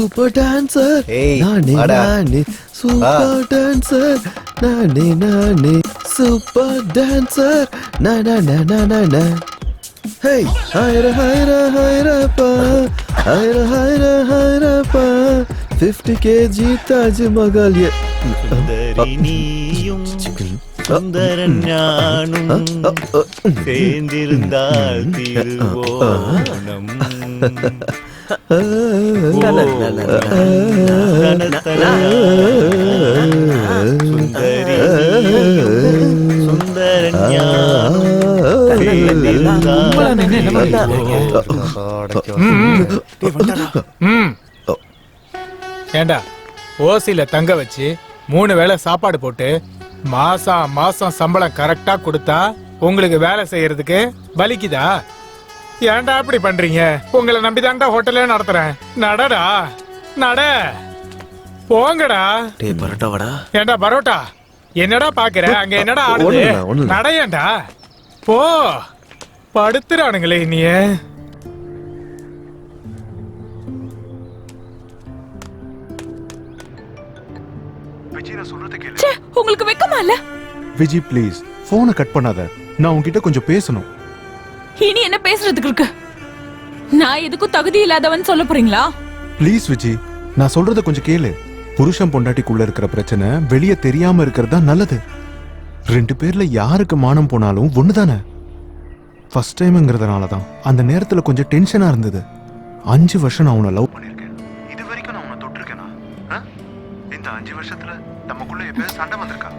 Super dancer நானே நானே super dancer நானே நானே சூப்பர் டான்சர் நா நா நா நா நா நா ஹே ஹைர ஹைர ஹைர பா ஹைர ஹைர ஹைர பா 50 kg தாஜ் மகால் ஏ நீயும் சுந்தரன் ஞானும் சேர்ந்திருந்தால் திருவோணம் ஏண்டா ஓசில தங்க வச்சு மூணு வேளை சாப்பாடு போட்டு மாசம் மாசம் சம்பளம் கரெக்டா கொடுத்தா உங்களுக்கு வேலை செய்யறதுக்கு வலிக்குதா? ஏன்டா இப்படி பண்றீங்க? உங்களை நம்பிதான்டா ஹோட்டலே நடத்துறேன். நடடா? நட. போங்கடா. டேய் பரோட்டா வாடா ஏண்டா பரோட்டா? என்னடா பாக்குற? அங்க என்னடா ஆடுது? ஒண்ணுமில்ல, ஒண்ணுமில்ல. நடையேண்டா போ. படுத்துறானுங்களே நீ ச்சே, உங்களுக்கு வெக்கமா இல்ல? விஜி ப்ளீஸ் போனை கட் பண்ணாத. நான் உன்கிட்ட கொஞ்சம் பேசணும். இனி என்ன பேசுறதுக்கு இருக்கு? நான் எதுக்கும் தகுதி இல்லாதவன் சொல்ல போறீங்களா? ப்ளீஸ் விஜி நான் சொல்றத கொஞ்சம் கேளு. புருஷன் பொண்டாட்டிக்குள்ள இருக்கிற பிரச்சனை வெளியே தெரியாம இருக்கிறது தான் நல்லது. ரெண்டு பேர்ல யாருக்கு மானம் போனாலும் ஒண்ணுதானே? ஃபர்ஸ்ட் டைம்ங்கிறதுனால தான் அந்த நேரத்துல கொஞ்சம் டென்ஷனா இருந்தது. அஞ்சு வருஷம் நான் உன்னை லவ் பண்ணிருக்கேன். இது வரைக்கும் நான் உன்னை தொட்டிருக்கேனா? இந்த அஞ்சு வருஷத்துல நமக்குள்ள எப்பயாவது சண்டை வந்திருக்கா?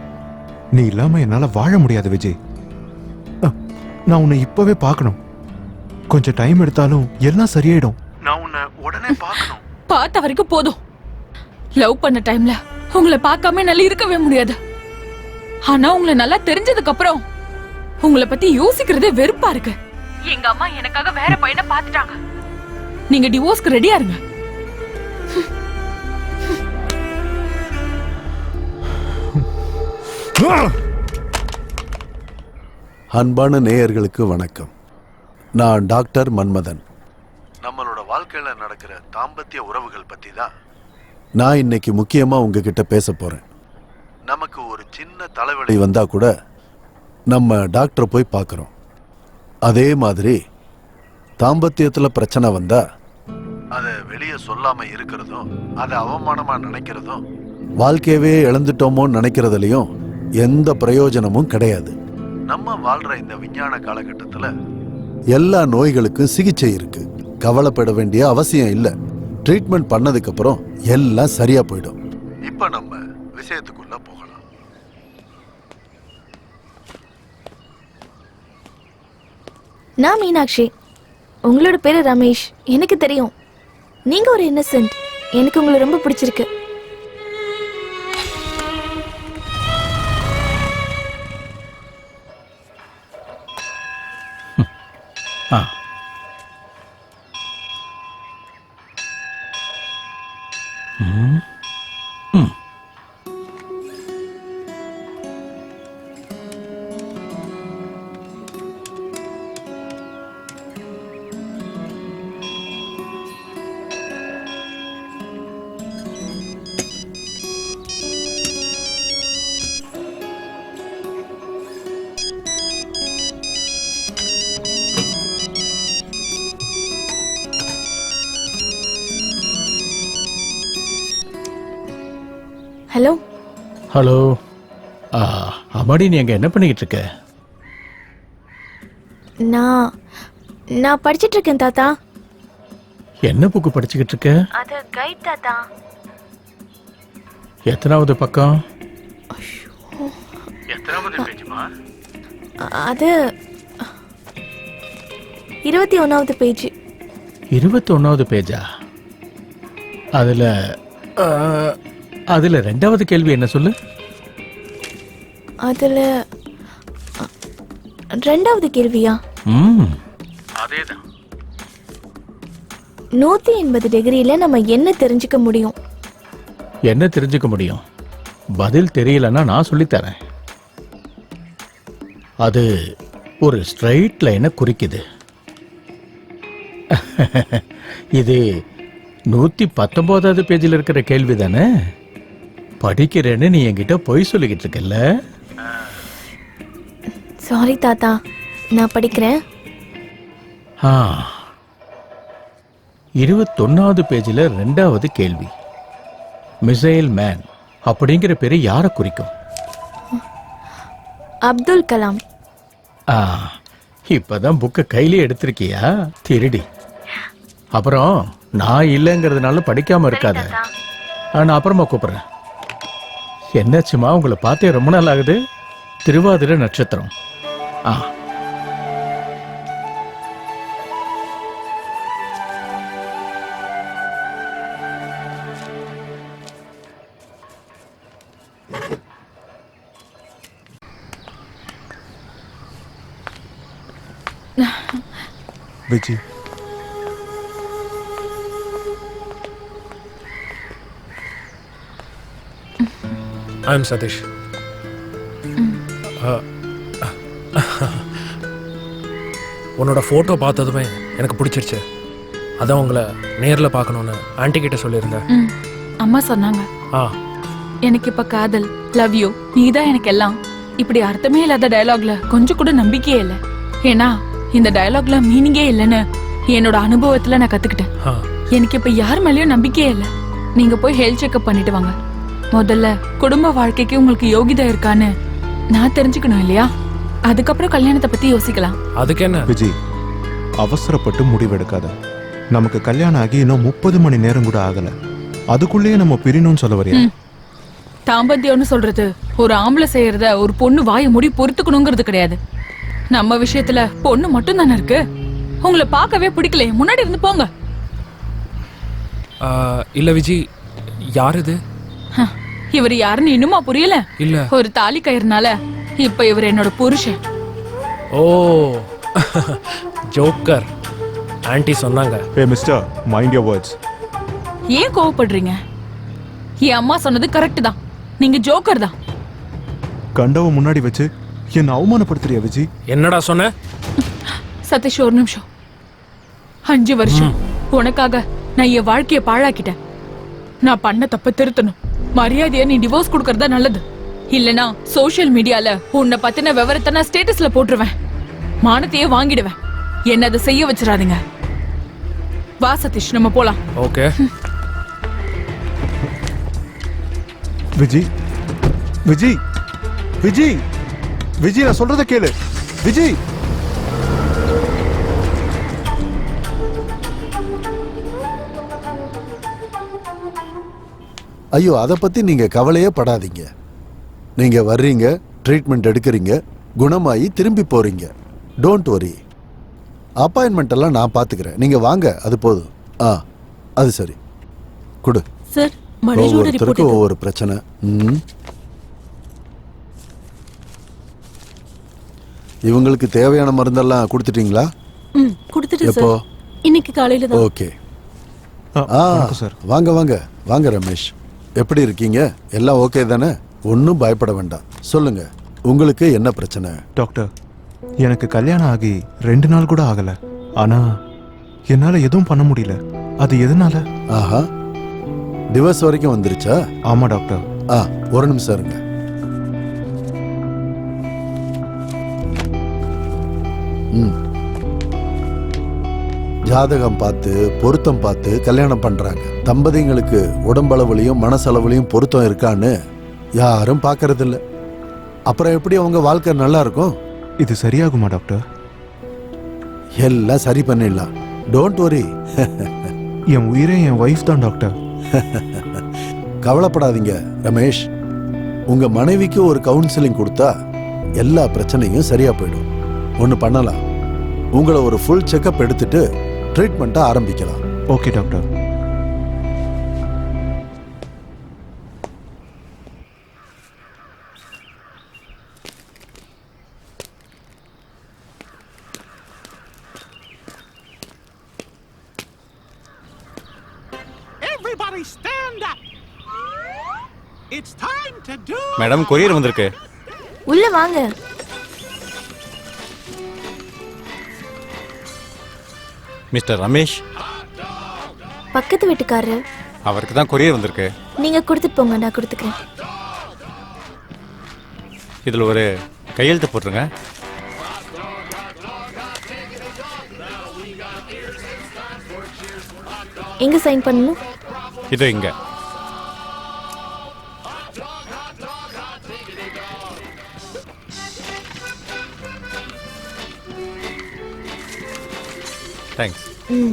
நீ இல்லாம என்னால வாழ முடியாது விஜய் நான் உன்னை இப்பவே பார்க்கணும். கொஞ்சம் டைம் எடுத்தாலும் எல்லாம் சரியாயிடும். நான் உன்னை உடனே பார்க்கணும். பார்த்த வரைக்கும் போதும். லவ் பண்ண டைம்ல உங்களை பார்க்காம என்னால இருக்கவே முடியாது. ஆனா உங்களை நல்லா தெரிஞ்சதுக்கு அப்புறம் உங்களை பத்தி யோசிக்கிறதே வெறுப்பா இருக்கு. எங்க அம்மா எனக்காக வேற பையனை பாத்துட்டாங்க நீங்க டிவோர்ஸ்க்கு ரெடியா இருங்க. அன்பான நேயர்களுக்கு வணக்கம். நான் டாக்டர் மன்மதன். நம்மளோட வாழ்க்கையில நடக்கிற தாம்பத்திய உறவுகள் பத்தி தான் நான் இன்னைக்கு முக்கியமா உங்ககிட்ட பேச போறேன். நமக்கு ஒரு சின்ன தலைவலி வந்தா கூட நம்ம டாக்டரை போய் பார்க்குறோம். அதே மாதிரி தாம்பத்தியத்துல பிரச்சனை வந்தா அதை வெளியே சொல்லாம இருக்கிறதும் அதை அவமானமா நினைக்கிறதும் வாழ்க்கையவே இழந்துட்டோமோன்னு நினைக்கிறதுலயும் எந்த பிரயோஜனமும் கிடையாது. நம்ம வாழ்ற இந்த விஞ்ஞான காலகட்டத்துல எல்லா நோய்களுக்கும் சிகிச்சை இருக்கு. கவலைப்பட வேண்டிய அவசியம் இல்ல. ட்ரீட்மெண்ட் பண்ணதுக்கு அப்புறம் எல்லாம் சரியா போயிடும். இப்ப நம்ம விஷயத்துக்குள்ள போகலாம். நான் மீனாட்சி. உங்களோட பேரு ரமேஷ். எனக்கு தெரியும். நீங்க ஒரு இன்னசென்ட் எனக்கு உங்களை ரொம்ப பிடிச்சிருக்கு. ஹலோ. ஹலோ. ஆ, அம்மாடி நீ அங்க என்ன பண்ணிக்கிட்டு இருக்க? நான் நான் படிச்சிட்டு இருக்கேன் தாத்தா. என்ன புக்கு படிச்சுக்கிட்டு இருக்க? அது கைட் தாத்தா. எத்தனாவது பக்கம்? எத்தனாவது பேஜுமா? அது இருபத்தி ஒன்றாவது பேஜ். இருபத்தி ஒன்னாவது பேஜா? அதுல அதுல ரெண்டாவது கேள்வி என்ன சொல்லு? அதில் ரெண்டாவது கேள்வியா? ம். அதேதான். நூற்றி எண்பது டிகிரியில் நம்ம என்ன தெரிஞ்சுக்க முடியும்? என்ன தெரிஞ்சுக்க முடியும்? பதில் தெரியலன்னா நான் சொல்லித் தரேன் அது ஒரு ஸ்ட்ரைட் லைனை குறிக்குது. இது நூத்தி பத்தொன்பதாவது பேஜில் இருக்கிற கேள்வி தானே படிக்கிறேன்னு நீ என்கிட்ட பொய் சொல்லிக்கிட்டு இருக்கல்ல? சாரி தாத்தா. நான் படிக்கிறேன். ஆ. இருபத்தொன்னாவது பேஜில் ரெண்டாவது கேள்வி. மிசைல் மேன் அப்படிங்கிற பேரு யாரை குறிக்கும்? அப்துல் கலாம். ஆ. இப்பதான் புக்கை கையிலே எடுத்திருக்கியா? திருடி. அப்புறம் நான் இல்லைங்கிறதுனால படிக்காம இருக்காத. நான் அப்புறமா கூப்பிடுறேன். என்னாச்சுமா? உங்களை பார்த்தே ரொம்ப நாள் ஆகுது திருவாதிரை நட்சத்திரம். ஆ. Vijay I M Sathish Uh, உன்னோட ஃபோட்டோ பார்த்ததுமே எனக்கு பிடிச்சிருச்சு. அதான் உங்களை நேரில் பார்க்கணுன்னு ஆன்ட்டி கிட்ட சொல்லியிருந்தேன். அம்மா சொன்னாங்க. ஆ. எனக்கு இப்ப காதல் லவ் யூ நீதான் எனக்கு எல்லாம். இப்படி அர்த்தமே இல்லாத டயலாக்ல கொஞ்சம் கூட நம்பிக்கையே இல்ல. ஏன்னா இந்த டயலாக்ல மீனிங்கே இல்லைன்னு என்னோட அனுபவத்துல நான் கத்துக்கிட்டேன். எனக்கு இப்ப யார் மேலயும் நம்பிக்கையே இல்ல. நீங்க போய் ஹெல்த் செக்அப் பண்ணிட்டு வாங்க. முதல்ல குடும்ப வாழ்க்கைக்கு உங்களுக்கு யோகிதா இருக்கான்னு நான் தெரிஞ்சுக்கணும் இல்லையா? அதுக்கப்புறம் கல்யாணத்தை பத்தி யோசிக்கலாம். அதுக்கு என்ன விஜி அவசரப்பட்டு முடிவெடுக்காத. நமக்கு கல்யாணம் ஆகி இன்னும் முப்பது மணி நேரம் கூட ஆகல. அதுக்குள்ளேயே நம்ம பிரியணும்னு சொல்ல வரியா. தாம்பத்தியம்னு சொல்றது ஒரு ஆம்பளை செய்யறத ஒரு பொண்ணு வாயை மூடி பொறுத்துக்கணுங்கிறது கிடையாது. நம்ம விஷயத்துல பொண்ணு மட்டும் தானே இருக்கு? உங்களை பார்க்கவே பிடிக்கல முன்னாடி இருந்து போங்க. இல்ல விஜி யார் இது? ஹ, இவர் யாருன்னு இன்னுமா புரியல? இல்ல. ஒரு தாலி கயிறுனால இப்ப இவர் என்னோட புருஷன். ஓ. ஜோக்கர். ஆன்ட்டி சொன்னாங்க. ஏ மிஸ்டர் மைண்ட் யோர் வேர்ட்ஸ் ஏன் கோவப்படுறீங்க? என் அம்மா சொன்னது கரெக்ட் தான். நீங்க ஜோக்கர் தான். கண்டவ முன்னாடி வச்சு என்ன அவமானப்படுத்துறியா விஜி? என்னடா சொன்ன? சதீஷ் ஒரு நிமிஷம். அஞ்சு வருஷம். உனக்காக நான் என் வாழ்க்கைய பாழாக்கிட்டேன். நான் பண்ண தப்ப திருத்தணும். மரியாதையா நீ டிவோர்ஸ் கொடுக்கறதா நல்லது. இல்லனா சோஷியல் மீடியால உன்னை பத்தின விவரத்தை நான் ஸ்டேட்டஸ்ல போட்டுருவேன். மானத்தையே வாங்கிடுவேன். என்ன அதை செய்ய வச்சிடாதீங்க. வா சதீஷ் நம்ம போலாம். ஓகே விஜி. விஜி. விஜி. விஜி நான் சொல்றத கேளு. விஜி. ஐயோ அதை பத்தி நீங்க கவலையே படாதீங்க. நீங்க வர்றீங்க ட்ரீட்மெண்ட் எடுக்கிறீங்க குணமாயி திரும்பி போறீங்க. டோன்ட் வரி அப்பாயின்மெண்ட் எல்லாம் நான் பாத்துக்கிறேன். நீங்க வாங்க அது போதும். ஆ அது சரி. கொடு. சார் ஒவ்வொருத்தருக்கும் ஒவ்வொரு பிரச்சனை. ம். இவங்களுக்கு தேவையான மருந்தெல்லாம் கொடுத்துட்டீங்களா? ம் கொடுத்துட்டு எப்போ? இன்னைக்கு காலையில தான். ஓகே. ஆ, சார் வாங்க வாங்க. வாங்க ரமேஷ். எப்படி இருக்கீங்க? எல்லாம் ஓகே தானே? ஒன்றும் பயப்பட வேண்டாம். சொல்லுங்க உங்களுக்கு என்ன பிரச்சனை? டாக்டர் எனக்கு கல்யாணம் ஆகி ரெண்டு நாள் கூட ஆகல. ஆனா என்னால எதுவும் பண்ண முடியல. அது எதனால? ஆஹா டிவோர்ஸ் வரைக்கும் வந்துருச்சா? ஆமா டாக்டர். ஆ ஒரு நிமிஷம் இருங்க. ம். ஜாதகம் பார்த்து பொருத்தம் பார்த்து கல்யாணம் பண்றாங்க. தம்பதிங்களுக்கு உடம்பளவுலையும் மனசளவுலையும் பொருத்தம் இருக்கான்னு யாரும் பார்க்கறது இல்ல அப்புறம் எப்படி அவங்க வாழ்க்கை நல்லா இருக்கும்? இது சரியாகுமா டாக்டர்? எல்லாம் சரி பண்ணிடலாம். டோன்ட் வரி என் உயிரே என் ஒய்ஃப் தான் டாக்டர். கவலைப்படாதீங்க ரமேஷ். உங்க மனைவிக்கு ஒரு கவுன்சிலிங் கொடுத்தா எல்லா பிரச்சனையும் சரியா போயிடும். ஒன்று பண்ணலாம். உங்களை ஒரு ஃபுல் செக்கப் எடுத்துட்டு ட்ரீட்மெண்ட்டை ஆரம்பிக்கலாம். Okay doctor. மேடம் கொரியர் வந்திருக்கு. உள்ள வாங்க. மிஸ்டர் ரமேஷ். பக்கத்து வீட்டுக்காரரு. அவருக்கு தான் கொரியர் வந்திருக்கு. நீங்க கொடுத்துட்டு போங்க நான் கொடுத்துக்கிறேன். இதில் ஒரு கையெழுத்து போட்டுருங்க. எங்க சைன் பண்ணணும்? இதோ இங்க. தேங்க்ஸ் ம்